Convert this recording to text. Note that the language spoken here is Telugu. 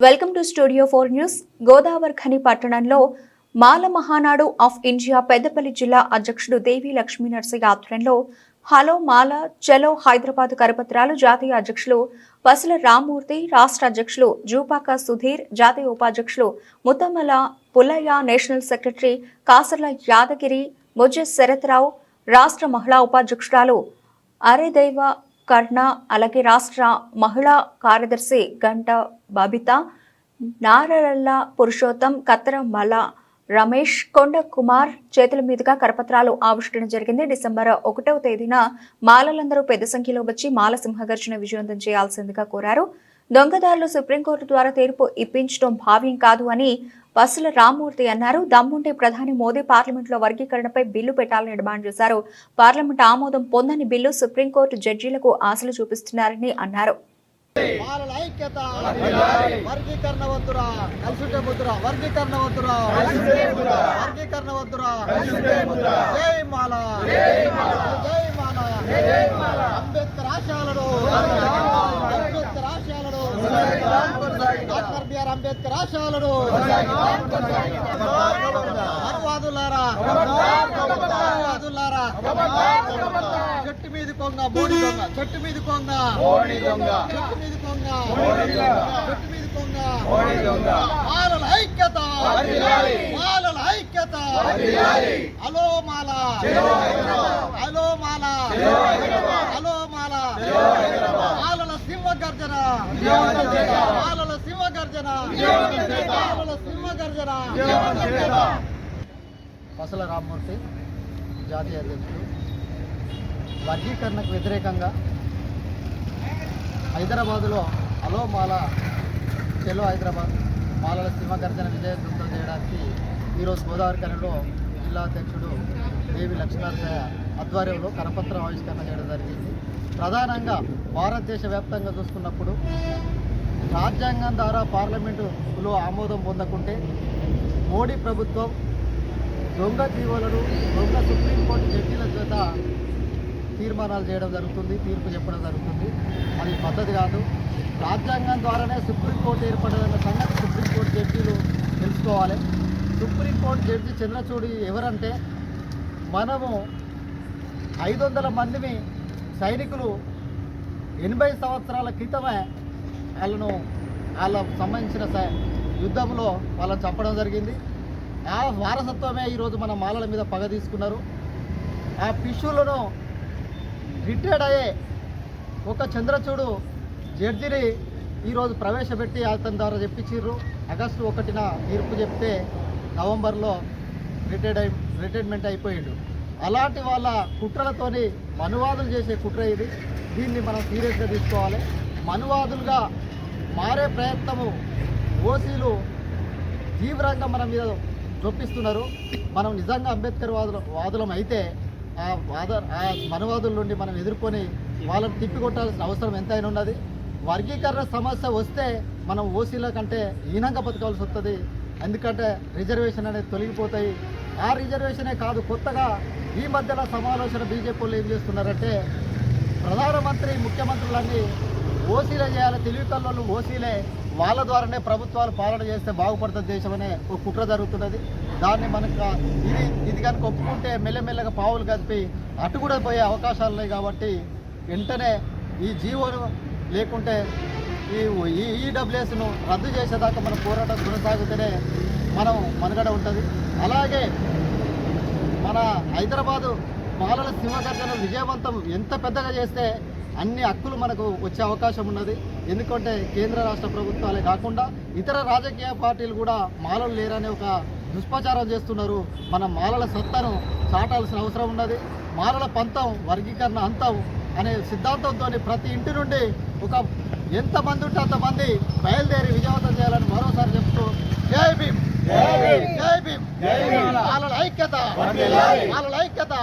Welcome to studio four news. Godavarikhani పట్టణంలో మాల మహానాడు ఆఫ్ ఇండియా పెద్దపల్లి జిల్లా అధ్యక్షుడు దేవి లక్ష్మీ నర్సయ్య ఆధ్వర్యంలో హలో మాల చలో హైదరాబాద్ కరపత్రాలు జాతీయ అధ్యక్షులు పసుల రామ్మూర్తి రాష్ట్ర అధ్యక్షులు జూపాక సుధీర్ జాతీయ ఉపాధ్యక్షులు ముతమల పుల్లయ్య నేషనల్ సెక్రటరీ కాసర్ల యాదగిరి ముజ్జ శరత్రావు రాష్ట్ర మహిళా ఉపాధ్యక్షురాలు అరేదైవ కర్ణ అలాగే రాష్ట్ర మహిళా కార్యదర్శి గంట బబిత నారల్ల పురుషోత్తం కత్తర మల రమేష్ కొండ కుమార్ చేతుల మీదుగా కరపత్రాలు ఆవిష్కరణ జరిగింది. డిసెంబర్ ఒకటవ తేదీన మాలలందరూ పెద్ద సంఖ్యలో వచ్చి మాల సింహగర్జన విజయవంతం చేయాల్సిందిగా కోరారు. దొంగదారులు సుప్రీంకోర్టు ద్వారా తీర్పు ఇప్పించడం భావ్యం కాదు అని పసుల రామ్మూర్తి అన్నారు. దమ్ముంటే ప్రధాని మోదీ పార్లమెంట్లో వర్గీకరణపై బిల్లు పెట్టాలని డిమాండ్ చేశారు. పార్లమెంట్ ఆమోదం పొందని బిల్లు సుప్రీంకోర్టు జడ్జీలకు ఆశలు చూపిస్తున్నారని అన్నారు. వర్గీకరణ వద్దురా కలిసుంటే వర్గీకరణ వద్దురా వర్గీకరణ వద్దురా జై జై అంబేద్కర్ ఆశయాలను అంబేద్కర్ ఆశయాలను డాక్టర్ అంబేద్కర్ ఆశయాలను చెట్టు మీద కొంగ బోడి దొంగ చెట్టు మీద కొంగ చెట్టు మీద కొంగ చెట్టు మీద కొంగ మాలల ఐక్యత మాలల ఐక్యత hello Mala hello Mala hello Mala మాలల సింహ గర్జన మాలల సింహ గర్జన మాలల సింహ గర్జన. పసల రామ్మూర్తి జాతీయ అధ్యక్షుడు. వర్గీకరణకు వ్యతిరేకంగా హైదరాబాదులో అలో మాల చెలో హైదరాబాద్ మాలల సింహగర్జన విజయవంతం చేయడానికి ఈరోజు గోదావరి కనిలో జిల్లా అధ్యక్షుడు దేవి లక్ష్మీనారాయణ ఆధ్వర్యంలో కరపత్రం ఆవిష్కరణ చేయడం జరిగింది. ప్రధానంగా భారతదేశ వ్యాప్తంగా చూసుకున్నప్పుడు రాజ్యాంగం ద్వారా పార్లమెంటులో ఆమోదం పొందకుంటే మోడీ ప్రభుత్వం దొంగ జీవులను దొంగ సుప్రీంకోర్టు జడ్జీల చేత తీర్మానాలు చేయడం జరుగుతుంది తీర్పు చెప్పడం జరుగుతుంది. అది పద్ధతి కాదు. రాజ్యాంగం ద్వారానే సుప్రీంకోర్టు ఏర్పడదన్న సంగతి సుప్రీంకోర్టు జడ్జీలు తెలుసుకోవాలి. సుప్రీంకోర్టు జడ్జి చంద్రచూడి ఎవరంటే మనము ఐదు వందల మందిని సైనికులు ఎనభై సంవత్సరాల క్రితమే వాళ్ళను వాళ్ళకు సంబంధించిన స- యుద్ధంలో వాళ్ళని చంపడం జరిగింది. ఆ వారసత్వమే ఈరోజు మన మాలల మీద పగ తీసుకున్నారు. ఆ పిష్యులను రిటైర్డ్ అయ్యే ఒక చంద్రచూడు జడ్జిని ఈరోజు ప్రవేశపెట్టి అతని ద్వారా చెప్పించారు ఆగస్టు ఒకటిన తీర్పు చెప్తే నవంబర్లో రిటైర్డ్ అయి రిటైర్మెంట్ అయిపోయిండు. అలాంటి వాళ్ళ కుట్రలతోని మనువాదులు చేసే కుట్ర ఇది. దీన్ని మనం సీరియస్గా తీసుకోవాలి. మనువాదులుగా మారే ప్రయత్నము ఓసీలు తీవ్రంగా మన మీద చొప్పిస్తున్నారు మనం నిజంగా అంబేద్కర్ వాదుల వాదులం అయితే ఆ వాద ఆ మనవాదుల నుండి మనం ఎదుర్కొని వాళ్ళని తిప్పికొట్టాల్సిన అవసరం ఎంతైనా ఉన్నది. వర్గీకరణ సమస్య వస్తే మనం ఓసీల కంటే హీనంగా బతకాల్సి వస్తుంది. ఎందుకంటే రిజర్వేషన్ అనేది తొలగిపోతాయి. ఆ రిజర్వేషనే కాదు కొత్తగా ఈ మధ్యన సమాలోచన బీజేపీ వాళ్ళు ఏం చేస్తున్నారంటే ప్రధానమంత్రి ముఖ్యమంత్రులన్నీ ఓసీలే చేయాలి తెలివి కళ్ళు ఓసీలే. వాళ్ళ ద్వారానే ప్రభుత్వాలు పాలన చేస్తే బాగుపడుతుంది దేశం అనే ఒక కుట్ర జరుగుతున్నది. దాన్ని మనకు ఇది ఇది కనుక ఒప్పుకుంటే మెల్లమెల్లగా పావులు కలిపి అటు కూడా పోయే అవకాశాలు ఉన్నాయి కాబట్టి వెంటనే ఈ జీవోను లేకుంటే ఈ ఈడబ్ల్యూఎస్ను రద్దు చేసేదాకా మన పోరాటం కొనసాగితేనే మనం మనుగడ ఉంటుంది. అలాగే మన హైదరాబాదు పాలన సింహగర్జన విజయవంతం ఎంత పెద్దగా చేస్తే అన్ని హక్కులు మనకు వచ్చే అవకాశం ఉన్నది. ఎందుకంటే కేంద్ర రాష్ట్ర ప్రభుత్వాలే కాకుండా ఇతర రాజకీయ పార్టీలు కూడా మాలలు లేరనే ఒక దుష్ప్రచారం చేస్తున్నారు. మన మాలల సత్తాను చాటాల్సిన అవసరం ఉన్నది. మాలల పంతం వర్గీకరణ అంతం అనే సిద్ధాంతంతో ప్రతి ఇంటి నుండి ఒక ఎంతమంది ఉంటే అంతమంది బయలుదేరి విజయవంతం చేయాలని మరోసారి చెప్తూ జై భీమ్! జై భీమ్! మాలల ఐక్యత! మాలల ఐక్యత!